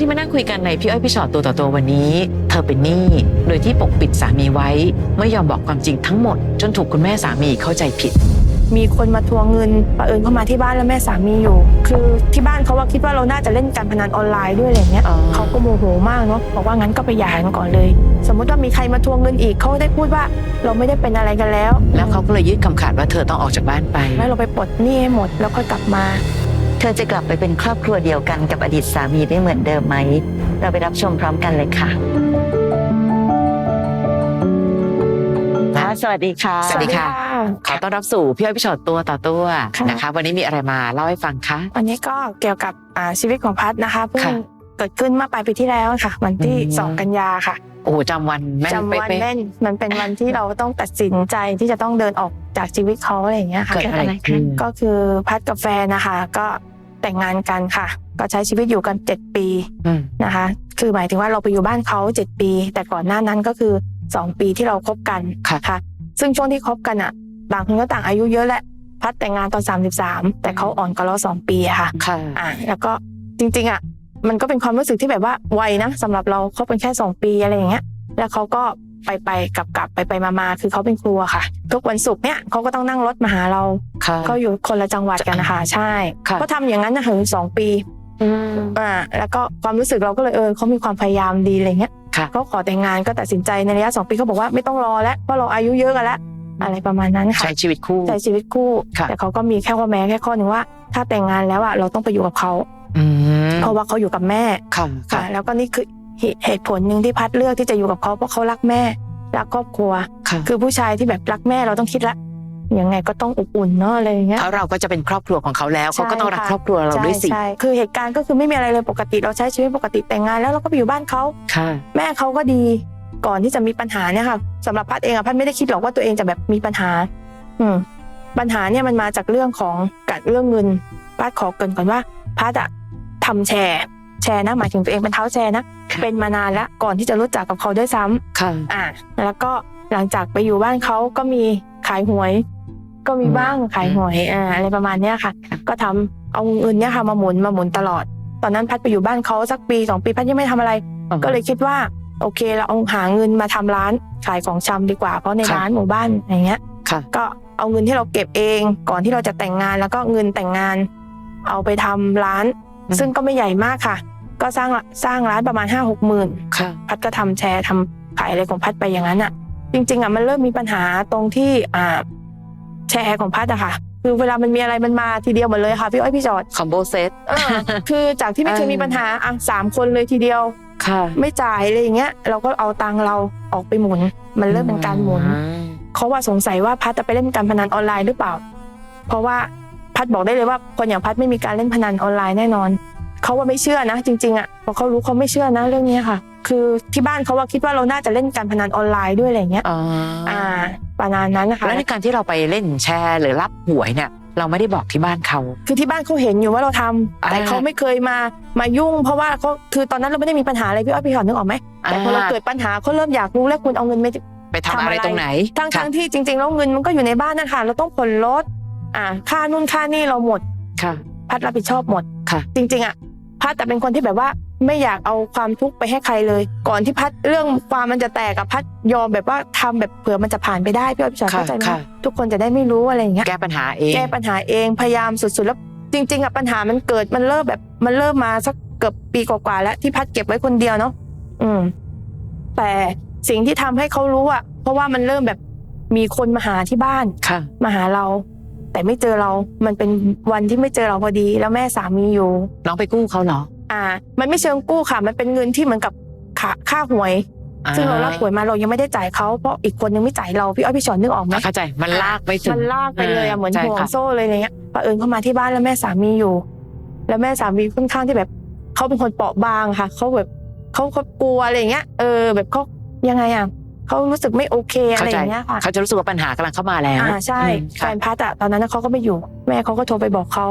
ที่มานั่งคุยกันในพี่อ้อยพี่ชอตตัวต่อตัววันนี้ เธอเป็นหนี้โดยที่ปกปิดสามีไว้ ไม่ยอมบอกความจริงทั้งหมด จนถูกคุณแม่สามีเข้าใจผิด มีคนมาทวงเงินประเอิญเข้ามาที่บ้านแล้วแม่สามีอยู่ คือที่บ้านเขาว่าคิดว่าเราน่าจะเล่นการพนันออนไลน์ด้วยอะไรเงี้ยอ๋อ เขาก็โมโหมากเนาะบอกว่างั้นก็ไปหย่ากันก่อนเลย สมมุติว่ามีใครมาทวงเงินอีกเขาได้พูดว่าเราไม่ได้เป็นอะไรกันแล้วแล้วเขาก็เลยยื่นคำขาดว่าเธอต้องออกจากบ้านไปให้เราไปปลดหนี้ให้หมดแล้วค่อยกลับมา เธอจะกลับไปเป็นครอบครัวเดียวกันกับอดีตสามีได้เหมือนเดิมไหม เราไปรับชมพร้อมกันเลยค่ะสวัสดีค่ะ สวัสดีค่ะ ขอต้อนรับสู่พี่อ้อยพี่ชอตตัวต่อตัวค่ะนะคะ วันนี้มีอะไรมาเล่าให้ฟังคะวันนี้ก็เกี่ยวกับอ่าชีวิตของพัดนะคะเพิ่งค่ะเกิดขึ้นเมื่อปลายปีที่แล้วค่ะ วันที่อืมสองกันยาค่ะโอ้โหจำวันแม่นจำวันเป๊ะแม่นมันเป็นวันที่เราต้องตัดสินใจที่จะต้องเดินออกจากชีวิตเขาอะไรอย่างเงี้ยๆค่ะเกิดอะไรขึ้นก็คือพัดกับแฟนนะคะ ก็ แต่งงานกันค่ะ ก็ใช้ชีวิตอยู่กัน 7 ปีอืมนะคะ คือหมายถึงว่าเราไปอยู่บ้านเขา 7 ปี แต่ก่อนหน้านั้นก็คือ 2 ปีที่เราคบกันค่ะ ซึ่งช่วงที่คบกันอะต่างคนก็ต่างอายุเยอะแหละพัดแต่งงานตอน 33 แต่เขาอ่อนกว่าเราสองปีอะค่ะค่ะอ่าแล้วก็จริงๆอะมันก็เป็นความรู้สึกที่แบบว่าไวนะสำหรับเราคบกันแค่สองปีอะไรอย่างเงี้ย แล้วเขาก็ ไปไปกลับกลับไปไปมามาคือเขาเป็นครัวค่ะ ทุกวันศุกร์เนี่ยเขาก็ต้องนั่งรถมาหาเราค่ะ เขาอยู่คนละจังหวัดกันนะคะใช่ค่ะ ก็ทำอย่างนั้นนะถึงสองปีอืม อ่าแล้วก็ความรู้สึกเราก็เลยเออเขามีความพยายามดีอะไรเงี้ยค่ะ เขาขอแต่งงานก็ตัดสินใจในระยะสองปีเขาบอกว่าไม่ต้องรอแล้วเพราะเราอายุเยอะกันแล้วอะไรประมาณนั้นค่ะ ใช้ชีวิตคู่ ใช้ชีวิตคู่ ค่ะ แต่เขาก็มีแค่ข้อแม้แค่ข้อหนึ่งว่า ถ้าแต่งงานแล้วอะเราต้องไปอยู่กับเขา อืมเพราะว่าเขาอยู่กับแม่ค่ะค่ะ ค่ะ แล้วก็นี่คือ เหเหตุผลหนึ่งที่พัดเลือกที่จะอยู่กับเขาเพราะเขารักแม่รักครอบครัวค่ะคือผู้ชายที่แบบรักแม่เราต้องคิดละยังไงก็ต้องอบอุ่นเนาะอะไรอย่างเงี้ยเพราะเราก็จะเป็นครอบครัวของเขาแล้วใช่เขาก็ต้องรักค่ะครอบครัวเราด้วยสิใช่ใช่คือเหตุการณ์ก็คือไม่มีอะไรเลยปกติเราใช้ชีวิตปกติแต่งงานแล้วเราก็ไปอยู่บ้านเขาค่ะแม่เขาก็ดีก่อนที่จะมีปัญหาเนี่ยค่ะสำหรับพัดเองอะพัดไม่ได้คิดหรอกว่าตัวเองจะแบบมีปัญหา อืมปัญหาเนี่ยมันมาจากเรื่องของการเรื่องเงินพัดขอเกรินก่อนว่าพัดอะทำแชร์ แชร์นะหมายถึงตัวเองเป็นเท้าแชร์นะค่ะเป็นมานานแล้วก่อนที่จะรู้จักกับเขาด้วยซ้ำค่ะอ่าแล้วก็หลังจากไปอยู่บ้านเขาก็มีขายหวย ก็มีบ้างขายหวยอ่าอะไรประมาณเนี้ยค่ะ ก็ทำเอาเงินเนี่ยค่ะมาหมุนมาหมุนตลอด ตอนนั้นพัดไปอยู่บ้านเขาสักปีสองปีพัดยังไม่ทำอะไร ก็เลยคิดว่า โอเคเราเอาหาเงินมาทำร้านขายของชำดีกว่า เพราะในค่ะร้านหมู่บ้านอย่างเงี้ยค่ะก็เอาเงินที่เราเก็บเองก่อนที่เราจะแต่งงานแล้วก็เงินแต่งงาน เอาไปทำร้านอืมซึ่งก็ไม่ใหญ่มากค่ะ ก็สร้างสร้างร้านประมาณห้าหกหมื่นค่ะพัดก็ทำแชร์ทำขายอะไรของพัดไปอย่างนั้นอะ จริง ๆอะมันเริ่มมีปัญหาตรงที่อ่าแชร์ของพัดอะค่ะ คือเวลามันมีอะไรมันมาทีเดียวหมดเลยค่ะพี่อ้อยพี่จอดคอมโบเซตเออคือจากที่ไม่เคยมีปัญหาอะสามคนเลยทีเดียวค่ะไม่จ่ายอะไรอย่างเงี้ย เราก็เอาตังค์เราออกไปหมุน มันเริ่มเป็นการหมุนอืมเขาว่าสงสัยว่าพัดจะไปเล่นการพนันออนไลน์หรือเปล่า เพราะว่าพัดบอกได้เลยว่าคนอย่างพัดไม่มีการเล่นพนันออนไลน์แน่นอน เขาว่าไม่เชื่อนะ จริงๆอะพอเขารู้เขาไม่เชื่อนะเรื่องนี้ค่ะ คือที่บ้านเขาว่าคิดว่าเราน่าจะเล่นการพนันออนไลน์ด้วยอะไรอย่างเงี้ยอ๋ออ่าประมาณนั้นนะคะแล้วในการที่เราไปเล่นแชร์ หรือรับหวยเนี่ยเราไม่ได้บอกที่บ้านเขา คือที่บ้านเขาเห็นอยู่ว่าเราทำแต่อ่าเขาไม่เคยมา มายุ่ง เพราะว่าเขาคือตอนนั้นเราไม่ได้มีปัญหาอะไรพี่อ้อยพี่หอนนึกออกไหมแต่พอเราเกิดปัญหาเขาเริ่มอยากรู้แล้วคุณเอาเงินไปไปทำอะไรตรงไหน ทั้งค่ะทั้งที่จริงๆแล้วเงินมันก็อยู่ในบ้านนะคะเราต้องผ่อนรถอ่า ค่านู่นค่านี่เราหมดค่ะ พัดรับผิดชอบหมดค่ะ จริง ๆอะ พัดแต่เป็นคนที่แบบว่าไม่อยากเอาความทุกข์ไปให้ใครเลย ก่อนที่พัดเรื่องความมันจะแตกกับพัดยอมแบบว่าทำแบบเผื่อมันจะผ่านไปได้พี่อ้อยพี่ชอยค่ะเข้าใจไหมค่ะทุกคนจะได้ไม่รู้อะไรอย่างเงี้ยแก้ปัญหาเองแก้ปัญหาเองพยายามสุดๆแล้วจริง ๆอะปัญหามันเกิดมันเริ่มแบบมันเริ่มมาสักเกือบปีกว่าๆแล้วที่พัดเก็บไว้คนเดียวเนาะอืม แต่สิ่งที่ทำให้เขารู้อะเพราะว่ามันเริ่มแบบมีคนมาหาที่บ้านค่ะมาหาเรา แต่ไม่เจอเรา มันเป็นวันที่ไม่เจอเราพอดี แล้วแม่สามีอยู่ น้องไปกู้เขาเหรอ อ่า มันไม่เชิงกู้ค่ะ มันเป็นเงินที่เหมือนกับค่าค่าหวย ซึ่งเรารับหวยมาเรายังไม่ได้จ่ายเขาเพราะอีกคนนึงไม่จ่ายเราพี่อ้อยพี่ชอนนึกออกไหมอ่าเข้าใจ มันลากไปถึงมันลากไปเลยอะเหมือนใช่ห่วงค่ะโซ่เลยอะไรเงี้ยปะเอิญเข้ามาที่บ้านแล้วแม่สามีอยู่ แล้วแม่สามีค่อนข้างที่แบบเขาเป็นคนเปราะบางค่ะเขาแบบเขาเขากลัวอะไรเงี้ยเออ แบบเขายังไงอะ เขารู้สึกไม่โอเคอะไรอย่างเงี้ยค่ะเขาจะรู้สึกว่าปัญหากำลังเข้ามาแล้วอ่าใช่อืมแฟค่ะนพัดอะตอนนั้นนะเขาก็ไม่อยู่ แม่เขาก็โทรไปบอกเขา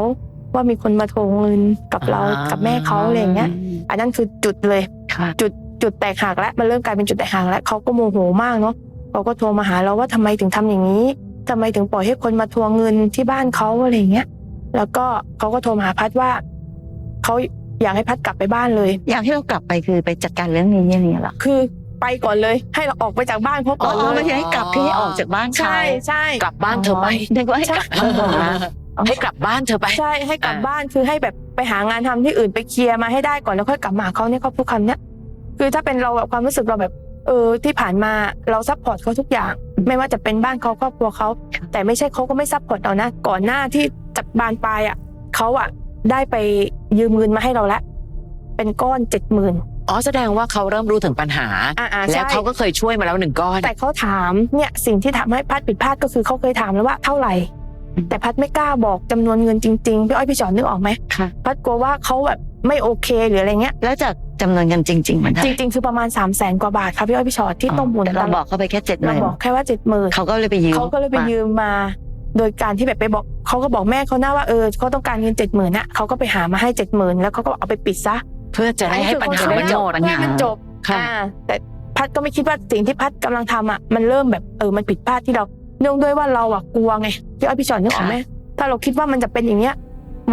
ว่ามีคนมาทวงเงินกับเรากับแม่เขาอะไรอย่างเงี้ย อันนั้นคือจุดเลยค่ะจุดจุดแตกหักแล้วมันเริ่มกลายเป็นจุดแตกหักแล้วเขาก็โมโหมากเนาะเขาก็โทรมาหาเราว่าทำไมถึงทำอย่างนี้ทำไมถึงปล่อยให้คนมาทวงเงินที่บ้านเขาอะไรอย่างเงี้ย แล้วก็เขาก็โทรมาหาพัดว่าเขาอยากให้พัดกลับไปบ้านเลย อยากให้เรากลับไปคือไปจัดการเรื่องนี้อย่างนี้เหรอคือ ไปก่อนเลย ให้เราออกไปจากบ้านเขาอ๋ก่อนเลอยไม่ใช่ให้กลับคือให้ออกจากบ้านเขาใช่ใช่กลับบ้านเธอไปนึกว่าให้กลับบ้านให้กลับบ้านเธอไปใช่ให้กลับอ่าบ้านคือให้แบบไปหางานทำที่อื่นไปเคลียร์มาให้ได้ก่อนแล้วค่อยกลับมาหาเขาเนี่ยเขาพูดคำเนี้ยคือถ้าเป็นเราแบบความรู้สึกเราแบบเออที่ผ่านมาเราซัพพอร์ตเขาทุกอย่าง ไม่ว่าจะเป็นบ้านเขาครอบครัวเขาแต่ไม่ใช่เขาก็ไม่ซัพพอร์ตเรานะ ก่อนหน้าที่จะบานปลายอะเขาอะได้ไปยืมเงินมาให้เราแล้วเป็นก้อนเจ็ดหมื่น อ๋อแสดงว่าเขาเริ่มรู้ถึงปัญหา อ่าอ่าแล้วใช่เขาก็เคยช่วยมาแล้วหนึ่งก้อน แต่เขาถามเนี่ยสิ่งที่ทำให้พัดผิดพลาดก็คือเขาเคยถามแล้วว่าเท่าไหร่แต่พัดไม่กล้าบอกจำนวนเงินจริงๆพี่อ้อยพี่จอนนึกออกไหมค่ะ พัดกลัวว่าเขาแบบไม่โอเคหรืออะไรเงี้ย แล้วจากจำนวนเงินจริง ๆ มันเท่าจไหร่ริง ๆ คือประมาณ3 0 0แสนกว่าบาทค่ะพี่อ้อยพี่ชอตที่ต้องหมุนแต่เราบอกเขาไปแค่เจ็ดหเรามื่นบอกแค่ว่าเจ็ดหมื่นเขาก็เลยไปยืมเขาก็เลยไปยืมมา โดยการที่แบบไปบอกเขาก็บอกแม่เขาหน้าว่าเออเขาต้องการเงินเจ็ดหมื่นน่ะเขาก็ไปหามาให้เจ็ดหมื่นแล้วเขาก็เอาไปปิดซะ เพื่อจะได้ให้ปัญหาอัมันคือหมดเพื่อให้มันจบค่ะอ่าแต่พัดก็ไม่คิดว่าสิ่งที่พัดกำลังทำอะมันเริ่มแบบเออมันผิดพลาดที่เราเนื่องด้วยว่าเราอะกลัวไงพี่อ้อยพี่ชอตนึกออกไหมถ้าเราคิดว่ามันจะเป็นอย่างเนี้ย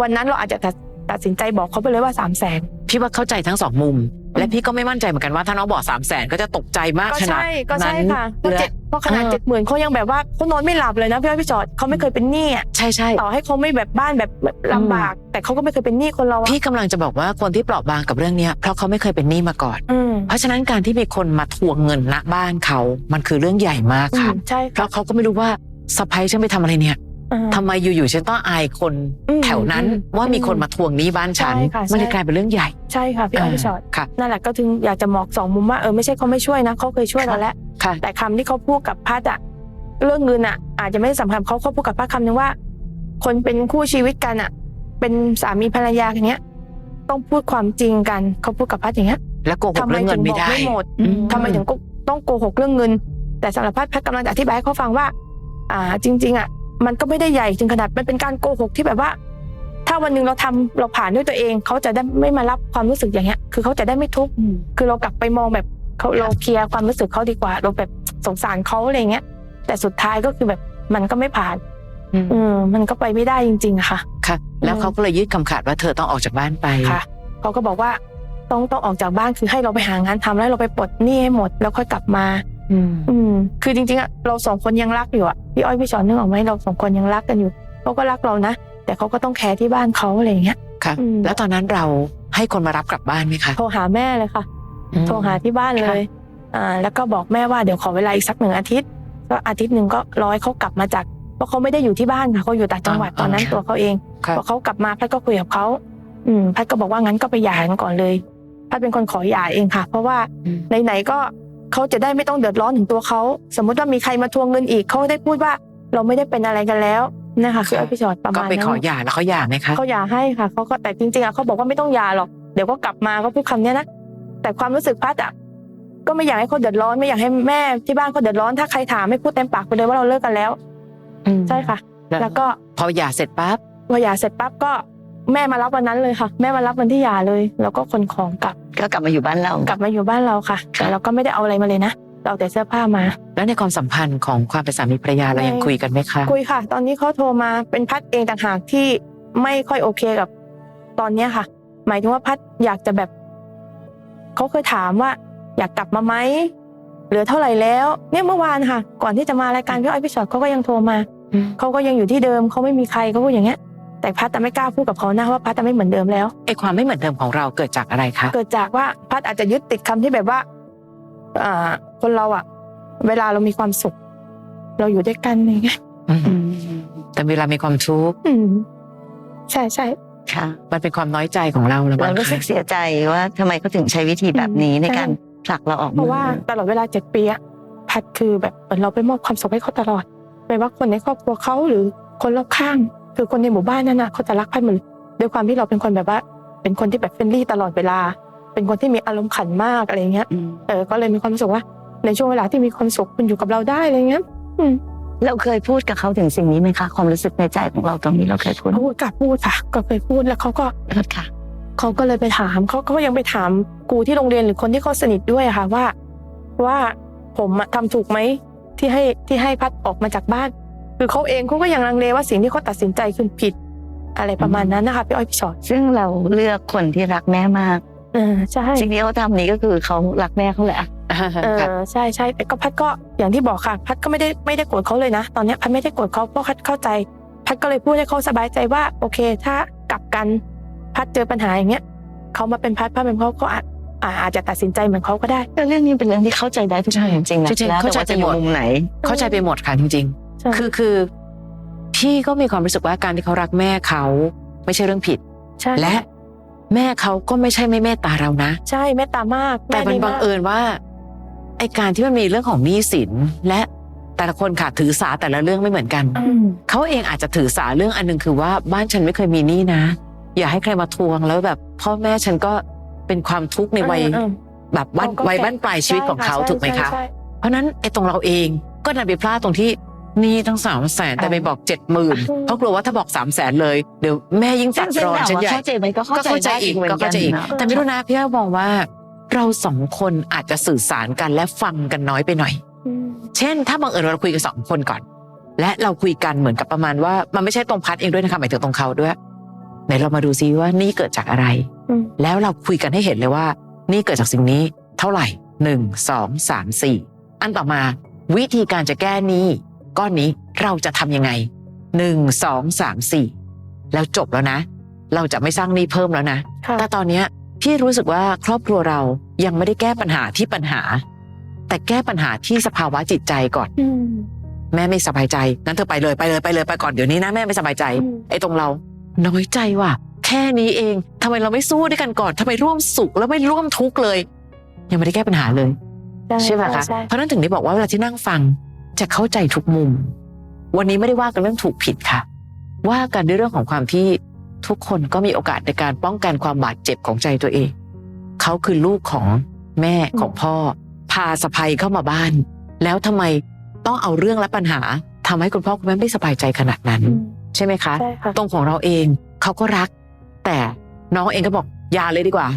วันนั้นเราอาจจะตัดตัดสินใจบอกเขาไปเลยว่าสามแสน พี่ว่าเข้าใจทั้งสองมุม และพี่ก็ไม่มั่นใจเหมือนกันว่าถ้าน้องบอกสามแสนก็จะตกใจมากก็ขนาดใช่ก็ใช่นั้นค่ะเพราะและเจ็ดเพราะขนาดเออ เจ็ดหมื่นเขายังแบบว่าเขานอนไม่หลับเลยนะพี่อ้อยพี่จอดเขาไม่เคยเป็นหนี้อะใช่ใช่ ต่อให้เขาไม่แบบบ้านแบบลำบาก แต่เขาก็ไม่เคยเป็นหนี้คนเราอะพี่กำลังจะบอกว่าคนที่เปราะบางกับเรื่องเนี้ยเพราะเขาไม่เคยเป็นหนี้มาก่อน อืมเพราะฉะนั้นการที่มีคนมาทวงเงินณบ้านเขา มันคือเรื่องใหญ่มากอืค่ะมใช่เพค่ะราะเขาก็ไม่รู้ว่าสะพ้ยฉันไปทำอะไรเนี่ย อ่าทำไมอยู่ๆฉันต้องอายคนอืมแถวนั้นอืมว่ามีคนมาทวงหนี้บ้านฉันใช่ค่ะใช่มันเลยกลายเป็นเรื่องใหญ่ใช่ค่ะพี่อ้อยพี่จอดค่ะนั่นแหละก็ถึงอยากจะบอกสองมุมว่าเออไม่ใช่เขาไม่ช่วยนะเขาเคยช่วยเราแล้วค่ะแต่คำที่เขาพูดกับพัดอะเรื่องเงินอะอาจจะไม่ได้สำคัญเขาเขาพูดกับพัดคำนึงว่า คนเป็นคู่ชีวิตกันอะเป็นสามีภรรยาอย่างเงี้ย ต้องพูดความจริงกันเขาพูดกับพัดอย่างเงี้ยแล้วโกหทำกไมเรื่องเงิถึนงบไม่อกได้ไม่หมดอืมทำไมถึงก็ต้องโกหกเรื่องเงิน แต่สำหรับพัดพัดกำลังจะอธิบายให้เขาฟังว่า อ่าจริง ๆอะ มันก็ไม่ได้ใหญ่ถึงขนาดมันเป็นการโกหกที่แบบว่า ถ้าวันหนึ่งเราทำเราผ่านด้วยตัวเอง เขาจะได้ไม่มารับความรู้สึกอย่างเงี้ย คือเขาจะได้ไม่ทุกข์คือเรากลับไปมองแบบเขาเราเคลียร์ความรู้สึกเขาดีกว่า เราแบบสงสารเขาอะไรเงี้ย แต่สุดท้ายก็คือแบบมันก็ไม่ผ่านอืมอืมมันก็ไปไม่ได้จริงๆอะค่ะ ค่ะ แล้วเขาก็เลยยื่นคำขาดว่าเธอต้องออกจากบ้านไปค่ะเขาก็บอกว่าต้องต้องออกจากบ้านคือให้เราไปหางานทำแล้วเราไปปลดหนี้ให้หมด แล้วค่อยกลับมา อืมอืม คือจริงๆอะเราสองคนยังรักอยู่อะพี่อ้อยพี่ชอนนึกออกไหมเราสองคนยังรักกันอยู่เขาก็รักเรานะแต่เขาก็ต้องแคร์ที่บ้านเขาอะไรอย่างเงี้ยค่ะอืมแล้วตอนนั้นเราให้คนมารับกลับบ้านไหมคะโทรหาแม่เลยค่ะ โทรหาที่บ้านเลยอ่าแล้วก็บอกแม่ว่าเดี๋ยวขอเวลาอีกสักหนึ่งอาทิตย์ก็อาทิตย์หนึ่งก็รอให้เขากลับมาจากเพราะเขาไม่ได้อยู่ที่บ้านค่ะเขาอยู่ต่างจังหวัดตอนนั้นตัวเขาเองครับพอเขากลับมาพัดก็คุยกับเขาอืมพัดก็บอกว่างั้นก็ไปหย่ากันก่อนเลยพัดเป็นคนขอหย่าเองค่ะ เพราะว่าอืมไหนๆก็ เขาจะได้ไม่ต้องเดือดร้อนถึงตัวเขา สมมุติว่ามีใครมาทวงเงินอีกเขาได้พูดว่าเราไม่ได้เป็นอะไรกันแล้วนะคะคืออภิชอตประก็มาณไปนั้นขอหย่าแล้วเขาหย่าไหมคะเขาหย่าให้ค่ะเขาก็แต่จริงๆอะเขาบอกว่าไม่ต้องหย่าหรอกเดี๋ยวก็กลับมาก็พูดคำเนี้ยนะแต่ความรู้สึกพัดอะก็ไม่อยากให้เขาเดือดร้อนไม่อยากให้แม่ที่บ้านเขาเดือดร้อนถ้าใครถามไม่พูดเต็มปากไปเลยว่าเราเลิกกันแล้วอืมใช่ค่ะ แล้วก็พอหย่าเสร็จปั๊บพอหย่าเสร็จปั๊บก็ แม่มารับวันนั้นเลยค่ะ แม่มารับวันที่หย่าเลย แล้วก็ขนของกลับก็กลับมาอยู่บ้านเรากลับมาอยู่บ้านเราค่ะแต่เราก็ไม่ได้เอาอะไรมาเลยนะเราเอาแต่เสื้อผ้ามา แล้วในความสัมพันธ์ของความเป็นสามีภรรยาเรายังไม่คุยกันไหมคะคุยค่ะ ตอนนี้เขาโทรมาเป็นพัดเองต่างหากที่ไม่ค่อยโอเคกับตอนเนี้ยค่ะ หมายถึงว่าพัดอยากจะแบบเขาเคยถามว่า อยากกลับมาไหมเหลือเท่าไหร่แล้ว เนี่ยเมื่อวานค่ะ ก่อนที่จะมารายการพี่อ้อยพี่ชอตเขาก็ยังโทรมาเขาก็ยังอยู่ที่เดิมเขาไม่มีใครเขาพูดอย่างเงี้ย แต่พัดแต่ไม่กล้าพูดกับเขานะว่าพัดแต่ไม่เหมือนเดิมแล้ว ไอ้ความไม่เหมือนเดิมของเราเกิดจากอะไรคะ เกิดจากว่าพัดอาจจะยึดติดคำที่แบบว่าอ่าคนเราอะเวลาเรามีความสุข เราอยู่ด้วยกันอย่างเงี้ยอืมแต่เวลามีความทุกข์อืมใช่ใช่ค่ะ มันเป็นความน้อยใจของเราหรือเปเราล่ารู้สึกคะเสียใจว่าทำไมเขาถึงใช้วิธีแบบนี้อืมในการผลักเราออกเพมืราะอว่าตลอดเวลาเจ็ดปีอะพัดคือแบบเหมือนเราไปมอบความสุขให้เขาตลอดไม่ว่าคนในครอบครัวเขาหรือคนรอบข้าง คือคนในหมู่บ้านนั่นน่ะเขาจะรักพัดหมดเลยด้วยความที่เราเป็นคนแบบว่า เป็นคนที่แบบเฟรนลี่ตลอดเวลา เป็นคนที่มีอารมณ์ขันมากอะไรเงี้ยอืมเออ ก็เลยมีความรู้สึกว่า ในช่วงเวลาที่มีความสุขคุณอยู่กับเราได้อะไรเงี้ยอืมเราเคยพูดกับเขาถึงสิ่งนี้ไหมคะ ความรู้สึกในใจของเราตรงนี้เราเคยพูดพูดกับพูดค่ะ ก็เคยพูดแล้วเขาก็โทษค่ะเขาก็เลยไปถามเขาก็ยังไปถามครูที่โรงเรียนหรือคนที่เขาสนิทด้วยอะค่ะว่า ว่าผมอะทำถูกไหมที่ให้ที่ให้พัดออกมาจากบ้าน คือเขาเองเขาก็ยังลังเลว่าสิ่งที่เขาตัดสินใจคือผิด อะไรประมาณนั้นนะคะพี่อ้อยพี่ชอตซึ่งเราเลือกคนที่รักแม่มากเออใช่สิ่งที่เขาทำนี้ก็คือเขารักแม่เขาแหละเออใช่ใช่แต่ก็พัดก็อย่างที่บอกค่ะ พัดก็ไม่ได้ไม่ได้โกรธเขาเลยนะ ตอนเนี้ยพัดไม่ได้โกรธเขาเพราะพัดเข้าใจ พัดก็เลยพูดให้เขาสบายใจว่า โอเค ถ้ากลับกันพัดเจอปัญหาอย่างเงี้ยเขามาเป็นพัดพัดเป็นเขาก็อาจอ่าอาจจะตัดสินใจเหมือนเขาก็ได้แต่เรื่องนี้เป็นเรื่องที่เข้าใจได้ทุกคนจริงๆนะจริงๆแล้วเข้าแต่ใจว่าจะอยู่ไปหมดมุมไหน เข้าใจไปหมดค่ะจริงใช่ๆ คือคือพี่ก็มีความรู้สึกว่าการที่เขารักแม่เขาไม่ใช่เรื่องผิด ใช่และแม่เขาก็ไม่ใช่ไม่เมตตาเรานะ ใช่เมตตามาก แต่มันดีบังเอิญว่าไอการที่มันมีเรื่องของหนี้สินและแต่ละคนค่ะถือสาแต่ละเรื่องไม่เหมือนกันอืมเขาเองอาจจะถือสาเรื่องอันหนึงคือว่าบ้านฉันไม่เคยมีหนี้นะ อย่าให้ใครมาทวงแล้วแบบ พ่อแม่ฉันก็เป็นความทุกข์ในวัยอืมแบบวันเขาก็วัยแก่บ้านปลายชีวิตของเขาใช่ถูกไหมคะใช่ใช่เพราะฉะนั้นไอ้ตรงเราเองก็ดันไปพลาดตรงที่ หนี่ตั้งสามแสนแต่ไปบอกเจ็ดหมื่นอืมเพราะกลัวว่าถ้าบอกสามแสนเลยเดี๋ยวแม่ยิ่งซึ่ตังดซึ่งรอนถามฉันว่าใหญ่เข้าใจไหมก็ก็เข้าใจเข้าใจได้อีกเหมือนก็กัเข้านใจอีกนะแต่ไม่รู้นะพี่ว่ามองว่า เราสองคนอาจจะสื่อสารกันและฟังกันน้อยไปหน่อยอืมเช่น ถ้าบังเอิญเราคุยกันสองคนก่อน และเราคุยกันเหมือนกับประมาณว่า มันไม่ใช่ตรงพัดเองด้วยนะคะหมายถึงตรงเขาด้วยไหนเรามาดูซิว่านี่เกิดจากอะไรอืมแล้วเราคุยกันให้เห็นเลยว่า นี่เกิดจากสิ่งนี้เท่าไหร่หนึ่งสองสามสี่อันต่อมาวิธีการจะแก้หนี้ ก้อนนี้เราจะทำยังไงหนึ่งสองสามสี่แล้วจบแล้วนะ เราจะไม่สร้างหนี้เพิ่มแล้วนะค่ะแต่ตอนเนี้ยพี่รู้สึกว่าครอบครัวเรายังไม่ได้แก้ปัญหาที่ปัญหา แต่แก้ปัญหาที่สภาวะจิตใจก่อนอืมแม่ไม่สบายใจงั้นเธอไปเลยไปเลยไปเลยไปก่อนเดี๋ยวนี้นะแม่ไม่สบายใจอืมไอ้ตรงเรา น้อยใจว่ะแค่นี้เองทำไมเราไม่สู้ด้วยกันก่อนทำไมร่วมสุขแล้วไม่ร่วมทุกข์เลย ยังไม่ได้แก้ปัญหาเลยใช่ไหมคะใช่เพราะฉะนั้นถึงได้บอกว่าเวลาที่นั่งฟัง จะเข้าใจทุกมุม วันนี้ไม่ได้ว่ากันเรื่องถูกผิดค่ะ ว่ากันด้วยเรื่องของความที่ทุกคนก็มีโอกาสในการป้องกันความบาดเจ็บของใจตัวเอง เขาคือลูกของแม่ของพ่อ พาสะพายเข้ามาบ้าน แล้วทำไมต้องเอาเรื่องและปัญหาทำให้คุณพ่อคุณแม่ไม่สบายใจขนาดนั้นอืมใช่ไหมคะใช่ค่ะตรงของเราเองเขาก็รัก แต่น้องเองก็บอกอย่าเลยดีกว่า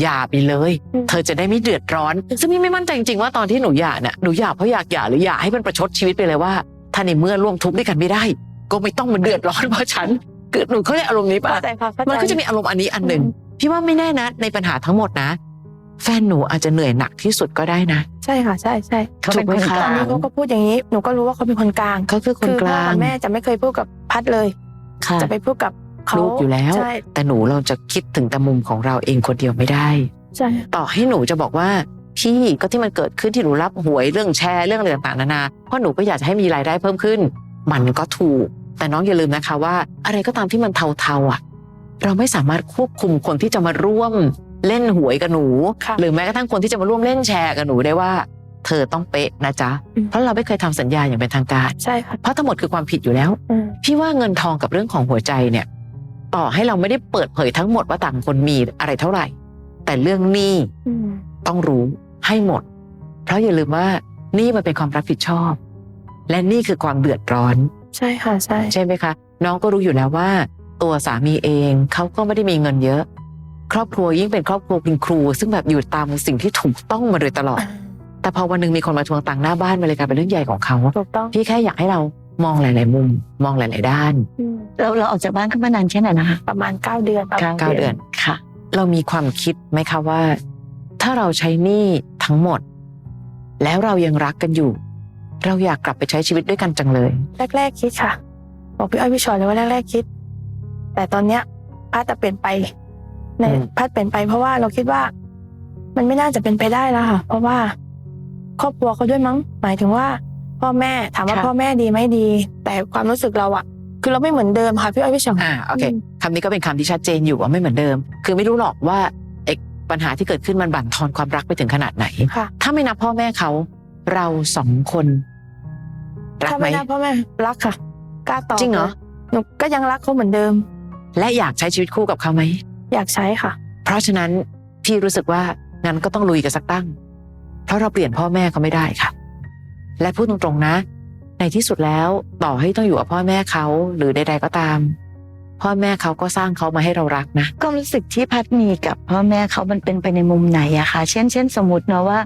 อย่าไปเลยอืมเธอจะได้ไม่เดือดร้อน ซึ่งพี่ไม่มั่นใจจริงๆว่าตอนที่หนูหย่าเนี่ยหนูหย่าเพราะอยากหย่าหรือหย่าให้มันประชดชีวิตไปเลยว่า ถ้าในเมื่อร่วมทุกข์ด้วยกันไม่ได้ ก็ไม่ต้องมาเดือดร้อนเพราะฉันเกิดหนูเขาเรียกอารมณ์นี้ปะเข้าใจค่ะเข้าใจมันก็จะมีอารมณ์อันนี้อันหนึ่งพี่ว่าไม่แน่นะในปัญหาทั้งหมดนะ แฟนหนูอาจจะเหนื่อยหนักที่สุดก็ได้นะ ใช่ค่ะ ใช่ใช่เขาเป็นถูกไหมคนคะกตอนลางนี้เขาก็พูดอย่างนี้หนูก็รู้ว่าเขาเป็นคนกลางเขาคือคนกลาพ่องกับแม่จะไม่เคยพูดกับพัดเลยค่ะจะไปพูดกับเขา ลูกอยู่แล้วใช่แต่หนูเราจะคิดถึงแต่มุมของเราเองคนเดียวไม่ได้ใช่ต่อให้หนูจะบอกว่าพี่ก็ที่มันเกิดขึ้นที่หนูรับหวยเรื่องแชร์เรื่องอะไรต่างๆนานาเพราะหนูก็อยากจะให้มีรายได้เพิ่มขึ้น มันก็ถูก แต่น้องอย่าลืมนะคะว่า อะไรก็ตามที่มันเทาๆอะ เราไม่สามารถควบคุมคนที่จะมาร่วมเล่นหวยกับหนูค่ะหรือแม้กระทั่งคนที่จะมาร่วมเล่นแชร์กับหนูได้ว่า เธอต้องเป๊ะนะจ๊ะอืมเพราะเราไม่เคยทำสัญญาอย่างเป็นทางการใช่ค่ะเพราะทั้งหมดคือความผิดอยู่แล้วอืมพี่ว่าเงินทองกับเรื่องของหัวใจเนี่ย ต่อให้เราไม่ได้เปิดเผยทั้งหมดว่าต่างคนมีอะไรเท่าไหร่ แต่เรื่องหนี้อืมต้องรู้ให้หมด เพราะอย่าลืมว่านี่มันเป็นความรับผิดชอบ และนี่คือความเดือดร้อน ใช่ค่ะใช่ใช่ไหมคะน้องก็รู้อยู่แล้วว่า ตัวสามีเองเขาก็ไม่ได้มีเงินเยอะ ครอบครัวยิ่งเป็นครอบครัวคุณครู ซึ่งแบบอยู่ตามสิ่งที่ถูกต้องมาโดยตลอด แต่พอวันหนึงมีคนมาทวงตังค์หน้าบ้านมันเลยกลายเป็นเรื่องใหญ่ของเขาถูกต้องพี่แค่อยากให้เรา มองหลาย ๆ มุม มองหลาย ๆ ด้านอืมเราเราออกจากบ้านกันมานานแค่ไหนนะคะ ประมาณเก้าเดือนครับเก้าเดือนค่ะ เรามีความคิดไหมคะว่า ถ้าเราใช้หนี้ทั้งหมด แล้วเรายังรักกันอยู่ เราอยากกลับไปใช้ชีวิตด้วยกันจังเลย แรก ๆ คิดค่ะ บอกพี่อ้อยพี่ชอยเลยว่าแรก ๆ คิด แต่ตอนเนี้ยพัดจะเปลี่ยนไปในอืมพัดเปลี่ยนไปเพราะว่าเราคิดว่า มันไม่น่าจะเป็นไปได้แล้วค่ะ เพราะว่า ครอบครัวเขาด้วยมั้ง หมายถึงว่า พ่อแม่ถามว่าพ่อแม่ดีไหมดี แต่ความรู้สึกเราอะคือเราไม่เหมือนเดิมค่ะพี่อ้อยพี่ชอยอ่าโอเคอืม คำนี้ก็เป็นคำที่ชัดเจนอยู่ว่าไม่เหมือนเดิม คือไม่รู้หรอกว่าไอ้ปัญหาที่เกิดขึ้นมันบั่นทอนความรักไปถึงขนาดไหน ค่ะถ้าไม่นับพ่อแม่เขาเราสองคนรักถ้าไหม ไม่ได้พ่อแม่รักค่ะกล้าตอบจริงเหรอลยหนูก็ยังรักเขาเหมือนเดิม และอยากใช้ชีวิตคู่กับเขาไหม อยากใช้ค่ะ เพราะฉะนั้นพี่รู้สึกว่างั้นก็ต้องลุยกันสักตั้ง เพราะเราเปลี่ยนพ่อแม่เขาไม่ได้ค่ะ และพูดตรงๆนะ ในที่สุดแล้วต่อให้ต้องอยู่กับพ่อแม่เขาหรือใด ๆก็ตาม พ่อแม่เขาก็สร้างเขามาให้เรารักนะ ก็รู้สึกที่พัดมีกับพ่อแม่เขามันเป็นไปในมุมไหนอะคะเช่นเช่นสมมติเนาะว่า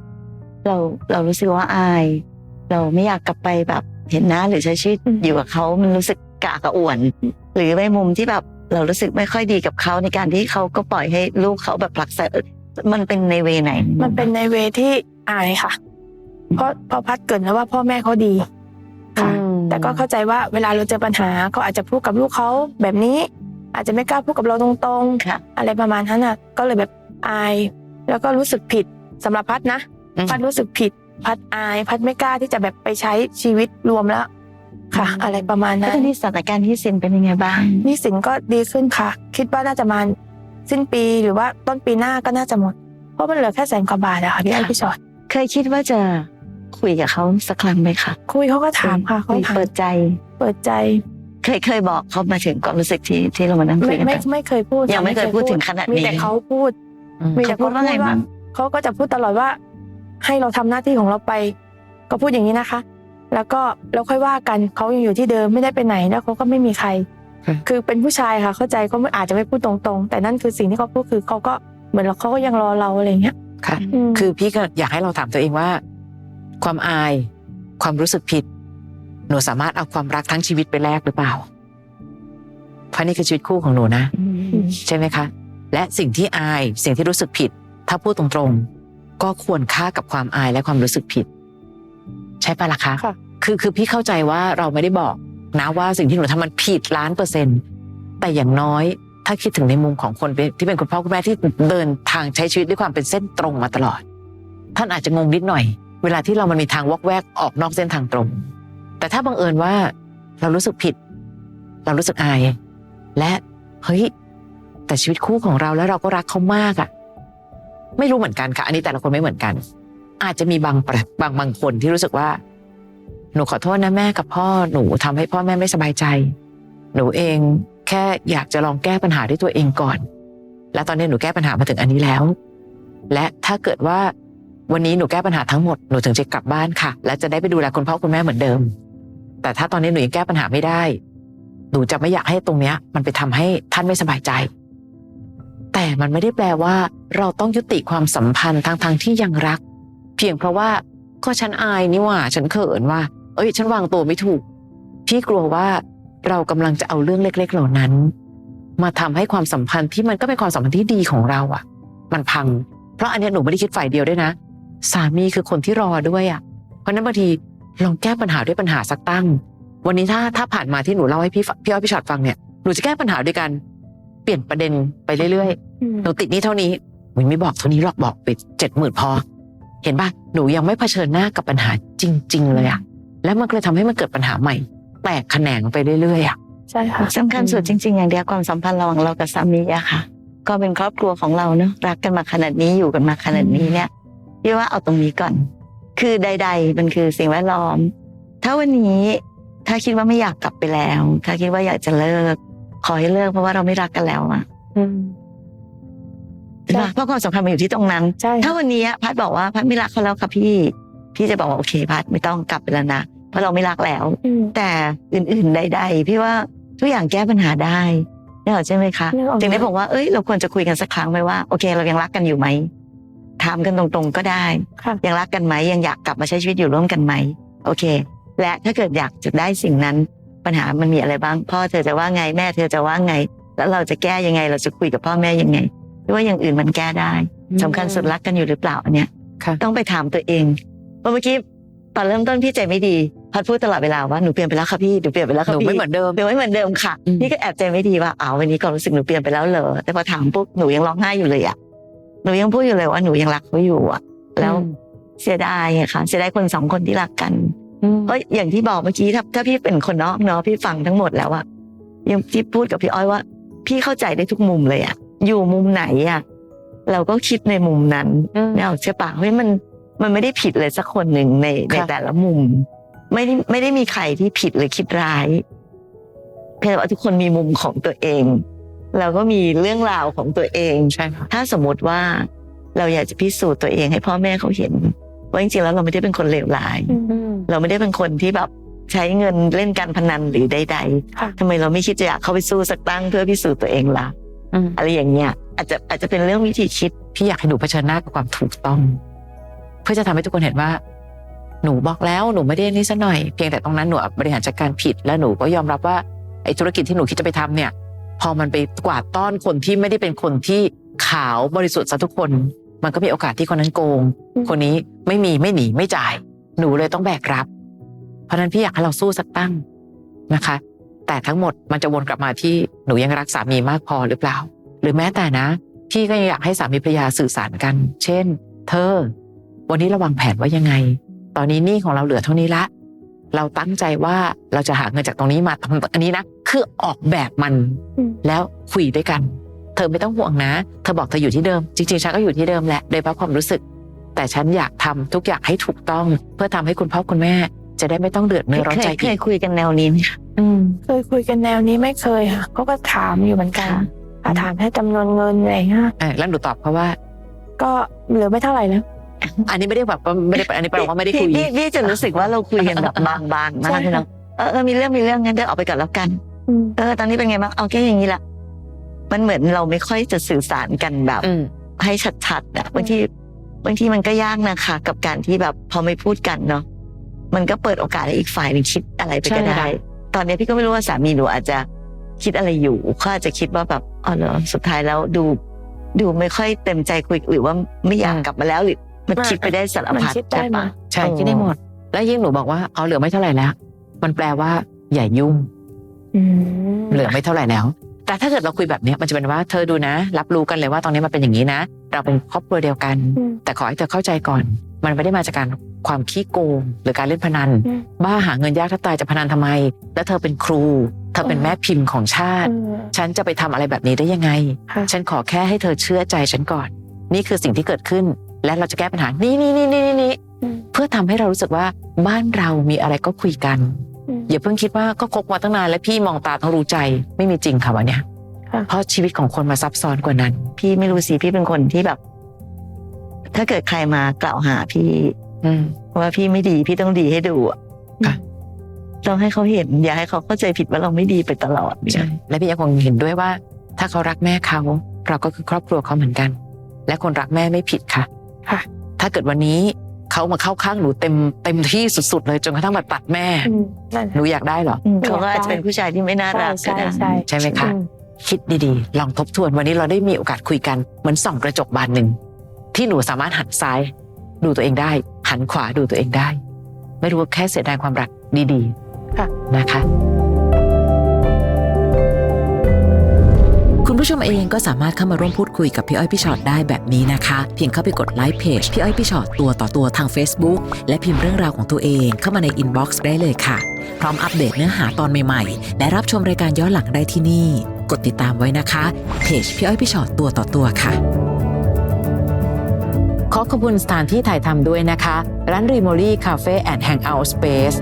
เราเรารู้สึกว่าอาย เราไม่อยากกลับไปแบบเห็นหน้าหรือใช้ชีวิตอืมอยู่กับเขามันรู้สึกกากระอ่วน หรือในมุมที่แบบเรารู้สึกไม่ค่อยดีกับเขาในการที่เขาก็ปล่อยให้ลูกเขาแบบผลักใสเอ่อมันเป็นในเวไหน มันเป็นในเวที่อายค่ะ เพราะเพอพัดเกรินแล้วว่าพ่อแม่เขาดีค่ะอืมแต่ก็เข้าใจว่าเวลาเราเจอปัญหาเขาอาจจะพูดกับลูกเขาแบบนี้ อาจจะไม่กล้าพูดกับเราตรงค่ะๆอะไรประมาณนั้นน่ะ ก็เลยแบบอาย แล้วก็รู้สึกผิดสำหรับพัดนะอืมพัดรู้สึกผิด พัดอาย พัดไม่กล้าที่จะแบบไปใช้ชีวิตรวมแล้วค่ะ อะไรประมาณแล้วนั้นตอนนี้สถานการณ์ที่ซินเป็นยังไงบ้างหนี่สินก็ดีขึ้นค่ะ คิดว่าน่าจะมาสิ้นปีหรือว่าต้นปีหน้าก็น่าจะหมด เพราะมันเหลือแค่แสนกว่าบาทอะค่ะพี่ไอ้พี่ชอตเคยคิดว่าจะ คุยกับเขาสักครั้งไหมคะคุยเขาก็ถามค่ะเขาคุยถามเปิดใจเปิดใจ เคยเคยบอกเขามาถึงความรู้สึกที่ที่เรามานั่งคุไม่ยกันไม่ปะไม่เคยพูดยังไม่เคยพูดถึงขนาดนี้มีแต่เขาพูด อืมมีแต่เขาพูดว่าไงบ้างเขาก็จะพูดตลอดว่า ให้เราทำหน้าที่ของเราไป ก็พูดอย่างนี้นะคะ แล้วก็เราค่อยว่ากันเขายังอยู่ที่เดิมไม่ได้ไปไหนแล้วเขาก็ไม่มีใครคือเป็นผู้ชายค่ะ เข้าใจก็ไม่อาจจะไม่พูดตรงๆ แต่นั่นคือสิ่งที่เขาพูดคือเขาก็เหมือนเขาก็ยังรอเราอะไรอย่างเงี้ยค่ะมคือพี่ก็อยากให้เราถามตัวเองว่า ความอาย ความรู้สึกผิด หนูสามารถเอาความรักทั้งชีวิตไปแลกหรือเปล่า เพราะนี่คือชีวิตคู่ของหนูนะอืมใช่ไหมคะ และสิ่งที่อายสิ่งที่รู้สึกผิด ถ้าพูดตรงๆ ก็ควรค่ากับความอายและความรู้สึกผิด ใช่ปะล่ะคะค่ะคือคือพี่เข้าใจว่าเราไม่ได้บอกนะว่าสิ่งที่หนูทำมันผิดล้านเปอร์เซ็นต์แต่อย่างน้อยถ้าคิดถึงในมุมของคนเป็นที่เป็นคุณพ่อคุณแม่ที่เดินทางใช้ชีวิตด้วยความเป็นเส้นตรงมาตลอด ท่านอาจจะงงนิดหน่อย เวลาที่เรามันมีทางวอกแวกออกนอกเส้นทางตรง แต่ถ้าบังเอิญว่าเรารู้สึกผิด เรารู้สึกอาย และเฮ้ยแต่ชีวิตคู่ของเราแล้วเราก็รักเขามากอะไม่รู้เหมือนกันค่ะ อันนี้แต่ละคนไม่เหมือนกัน อาจจะมีบางประบางบางคนที่รู้สึกว่า หนูขอโทษนะแม่กับพ่อหนูทำให้พ่อแม่ไม่สบายใจ หนูเองแค่อยากจะลองแก้ปัญหาด้วยตัวเองก่อน และตอนนี้หนูแก้ปัญหามาถึงอันนี้แล้ว และถ้าเกิดว่า วันนี้หนูแก้ปัญหาทั้งหมดหนูถึงจะกลับบ้านค่ะ และจะได้ไปดูแลคุณพ่อคุณแม่เหมือนเดิม แต่ถ้าตอนนี้หนูยังแก้ปัญหาไม่ได้ หนูจะไม่อยากให้ตรงเนี้ย มันไปทำให้ท่านไม่สบายใจ แต่มันไม่ได้แปลว่า เราต้องยุติความสัมพันธ์ทั้งทงๆที่ยังรัก เพียงเพราะว่าก็ฉันอายนี่หว่า ฉันเขินว่า เอ้ย ฉันวางตัวไม่ถูกพี่กลัวว่าเรากำลังจะเอาเรื่องเล็ก ๆ เหล่านั้น มาทำให้ความสัมพันธ์ที่มันก็เป็นความสัมพันธ์ที่ดีของเราอะมันพัง เพราะอันนี้หนูไม่ได้คิดฝ่ายเดียวด้วยนะ สามีคือคนที่รอด้วยอะเพราะฉะนั้นบางทีลองแก้ปัญหาด้วยปัญหาสักตั้ง วันนี้ถ้าถ้าผ่านมาที่หนูเล่าให้พี่ฟพี่อ้อยพี่ชอตฟังเนี่ยหนูจะแก้ปัญหาด้วยกันเปลี่ยนประเด็นไปเรื่อยๆหนูติดหนี้เท่านี้หนูไม่บอกเท่านี้หรอกบอกไปเจ็ดหมื่นพอ เห็นป่ะหนูยังไม่เผชิญหน้ากับปัญหาจริง ๆ เลยอะแล้วมันก็เลยทำให้มันเกิดปัญหาใหม่ แตกแขนงไปเรื่อยๆอะใช่ค่ะสำคัญสุดจริง ๆ อย่างเดียวความสัมพันธ์ระหว่างเรากับสามีอะค่ะ ก็เป็นครอบครัวของเราเนอะรักกันมาขนาดนี้อยู่กันมาขนาดนี้เนี่ย พี่ว่าเอาตรงนี้ก่อน คือใด ๆ มันคือสิ่งแวดล้อม ถ้าวันนี้ถ้าคิดว่าไม่อยากกลับไปแล้ว ถ้าคิดว่าอยากจะเลิก ขอให้เลิกเพราะว่าเราไม่รักกันแล้วอะอืมเห็นปะเพราะความสำคัญมันอยู่ที่ตรงนั้นใช่ถ้าวันนี้พัดบอกว่าพัดไม่รักเขาแล้วค่ะพี่ พี่จะบอกว่าโอเคพัดไม่ต้องกลับไปแล้วนะเพราะเราไม่รักแล้วอืมแต่อื่น ๆ ใด ๆ พี่ว่าทุกอย่างแก้ปัญหาได้นี่หรอกใช่ไหมคะนึกออกถึงได้บอกว่าเอ้ยเราควรจะคุยกันสักครั้งไหมว่าโอเค เรายังรักกันอยู่ไหม ถามกันตรงๆก็ได้ค่ะยังรักกันไหมยังอยากกลับมาใช้ชีวิตอยู่ร่วมกันไหมโอเค และถ้าเกิดอยากจะได้สิ่งนั้น ปัญหามันมีอะไรบ้าง พ่อเธอจะว่าไงแม่เธอจะว่าไง แล้วเราจะแก้ยังไง เราจะคุยกับพ่อแม่ยังไงหรือว่าอย่างอื่นมันแก้ได้สำคัญสุดรักกันอยู่หรือเปล่าอันเนี้ยค่ะต้องไปถามตัวเองเพราะเมื่อกี้ตอนเริ่มต้นพี่ใจไม่ดีพัดพูดตลอดเวลาว่าหนูเปลี่ยนไปแล้วค่ะพี่หนูเปลี่ยนไปแล้วหค่ะนูพี่ไม่เหมือนเดิมหนูไม่เหมือนเดิมค่ะอืมพี่ก็แอบใจไม่ดีว่าอ้าววันนี้ก็รู้สึกหนูเปลี่ยนไปแล้วเหรอแต่พอถามปุ๊บหนูยังร้องไห้อยู่เลยอะ หนูยังพูดอยู่เลยว่าหนูยังรักเขาอยู่อะแล้วเสียดายอะค่ะ เสียดายคนสองคนที่รักกันอืมเพราะอย่างที่บอกเมื่อกี้ถ้าถ้าพี่เป็นคนนอกเนาะพี่ฟังทั้งหมดแล้วอะยังที่พูดกับพี่อ้อยว่า พี่เข้าใจได้ทุกมุมเลยอะอยู่มุมไหนอะเราก็คิดในมุมนั้นอืมเนี่ยใช่ปะเฮ้ยมันมันไม่ได้ผิดเลยสักคนหนึ่งในในค่ะแต่ละมุม ไม่ได้ไม่ได้มีใครที่ผิดหรือคิดร้ายเพียงแต่ว่าทุกคนมีมุมของตัวเอง เราก็มีเรื่องราวของตัวเองใช่ค่ะถ้าสมมติว่าเราอยากจะพิสูจน์ตัวเองให้พ่อแม่เขาเห็น ว่าจริงๆแล้วเราไม่ได้เป็นคนเลวร้ายอืมเราไม่ได้เป็นคนที่แบบใช้เงินเล่นการพนันหรือใดค่ะๆทำไมเราไม่คิดจะอยากเข้าไปสู้สักตั้งเพื่อพิสูจน์ตัวเองล่ะอืมอะไรอย่างเงี้ยอาจจะอาจจะเป็นเรื่องวิธีคิดพี่อยากให้หนูเผชิญหน้ากับความถูกต้อง เพื่อจะทำให้ทุกคนเห็นว่า หนูบอกแล้วหนูไม่ได้นี่ซะหน่อยเพียงแต่ตรงนั้นหนูบริหารจัดการผิด และหนูก็ยอมรับว่าไอ้ธุรกิจที่หนูคิดจะไปทำเนี่ย พพอมันไปกวาดต้อนคนที่ไม่ได้เป็นคนที่ขาวบริสุทธิ์ซะทุกคน มันก็มีโอกาสที่คนนั้นโกงอืมคนนี้ไม่มีไม่หนีไม่จ่าย หนูเลยต้องแบกรับ เพราะฉะนั้นพี่อยากให้เราสู้สักตั้งนะคะ แต่ทั้งหมดมันจะวนกลับมาที่หนูยังรักสามีมากพอหรือเปล่า หรือแม้แต่นะพี่ก็ยังอยากให้สามีภรรยาสื่อสารกัน เช่น เธอ วันนี้เราวางแผนว่ายังไง ตอนนี้หนี้ของเราเหลือเท่านี้ละ เราตั้งใจว่าเราจะหาเงินจากตรงนี้มาทำอันนี้นะคือออกแบบมันอืมแล้วคุยด้วยกัน เธอไม่ต้องห่วงนะ เธอบอกเธออยู่ที่เดิม จริงๆฉันก็อยู่ที่เดิมแหละโดยเฉพาะความรู้สึก แต่ฉันอยากทำทุกอย่างให้ถูกต้อง เพื่อทำให้คุณพ่อคุณแม่ จะได้ไม่ต้องเดือดเนื้อร้อนเคใจยเคอียกคุยกันแนวนี้ไหมคะอืมเคยคุยกันแนวนี้ไม่เคยค่ะเขาก็ถามอยู่เหมือนกันค่ะอะถามแค่จำนวนเงินอะไรเงี้ยอะแล้วหนูตอบเขาว่า ก็เหลือไม่เท่าไหร่แล้ว อันนี้ไม่ได้แบบว่าไม่ได้อันนี้แปลว่าไม่ได้คุยพี่พี่พี่จะรู้สึกว่าเราคุยกันแบบบางๆมากใช่พี่น้องเออเออมีเรื่องมีเรื่องงั้นเดินออกไปก่อนแล้วกันอืมเออตอนนี้เป็นไงบ้างเอาแค่อย่างนี้ละมันเหมือนเราไม่ค่อยจะสื่อสารกันแบบอืมให้ชัดๆอะบางทีบางทีมันก็ยากนะคะ กับการที่แบบพอไม่พูดกันเนาะมันก็เปิดโอกาสให้อีกฝ่ายหนึ่งคิดอะไรไปก็ใช่ได้ค่ะตอนนี้พี่ก็ไม่รู้ว่าสามีหนูอาจจะคิดอะไรอยู่เขาอาจจะคิดว่าแบบอ๋อเหรอสุดท้ายแล้วดู ดูไม่ค่อยเต็มใจคุยหรือว่าไม่อยากกลับมาแล้วหรือ มันคิดไปได้สารมันพัดคิดได้ใช่หมปะดใช่เออคิดได้หมด แล้วยิ่งหนูบอกว่าเอาเหลือไม่เท่าไหร่แล้ว มันแปลว่าอย่ายุ่งอืมเหลือไม่เท่าไหร่แล้ว แต่ถ้าเกิดเราคุยแบบเนี้ยมันจะเป็นว่าเธอดูนะ รับรู้กันเลยว่าตอนนี้มันเป็นอย่างนี้นะ เราเป็นครอบครัวเดียวกันอืมแต่ขอให้เธอเข้าใจก่อน มันไม่ได้มาจากการความขี้โกงหรือการเล่นพนันอืมบ้าหาเงินยากถ้าตายจะพนันทำไม แล้วเธอเป็นครู เธอเป็นแม่พิมพ์ของชาติอืมฉันจะไปทำอะไรแบบนี้ได้ยังไงค่ะฉันขอแค่ให้เธอเชื่อใจฉันก่อน นี่คือสิ่งที่เกิดขึ้น และเราจะแก้ปัญหานี่นี่นี่นี่นี่อืมเพื่อทำให้เรารู้สึกว่าบ้านเรามีอะไรก็คุยกันอืมอย่าเพิ่งคิดว่าก็คบมาตั้งนานแล้วพี่มองตาต้องรู้ใจไม่มีจริงค่ะวันเนี้ยค่ะเพราะชีวิตของคนมาซับซ้อนกว่านั้น พี่ไม่รู้สิพี่เป็นคนที่แบบ ถ้าเกิดใครมากล่าวหาพี่อืมว่าพี่ไม่ดีพี่ต้องดีให้ดูอะค่ะต้องให้เขาเห็น อย่าให้เขาเข้าใจผิดว่าเราไม่ดีไปตลอดเนี่ยใช่และพี่ยังคงเห็นด้วยว่า ถ้าเขารักแม่เขาเราก็คือครอบครัวเขาเหมือนกัน และคนรักแม่ไม่ผิดค่ะค่ะ ถ้าเกิดวันนี้เขามาเข้าข้างหนูเต็มเต็มที่สุดๆเลยจนกระทั่งมาตัดแม่อืมนั่นหนูอยากได้เหรออืมเขาก็อาจจะเป็นผู้ชายที่ไม่น่ารักก็ใช่ได้ใช่ใช่ไหมคะอืมคิดดีๆ ลองทบทวนวันนี้เราได้มีโอกาสคุยกัน เหมือนส่องกระจกบานหนึ่ง ที่หนูสามารถหันซ้าย ดูตัวเองได้ หันขวาดูตัวเองได้ ไม่รู้ว่าแค่เสียดายความรักดีค่ะๆนะคะ ผู้ชมเองก็สามารถเข้ามาร่วมพูดคุยกับพี่อ้อยพี่ชอตได้แบบนี้นะคะ เพียงเข้าไปกดไลค์เพจพี่อ้อยพี่ชอตตัวต่อตัวทาง Facebook และพิมพ์เรื่องราวของตัวเองเข้ามาในอินบ็อกซ์ได้เลยค่ะ พร้อมอัปเดตเนื้อหาตอนใหม่ๆ และรับชมรายการย้อนหลังได้ที่นี่ กดติดตามไว้นะคะเพจพี่อ้อยพี่ชอตตัวต่อตัวค่ะขอขอบคุณสถานที่ถ่ายทำด้วยนะคะ ร้านรีโมลี่คาเฟ่แอนด์แฮงเอาท์สเปซ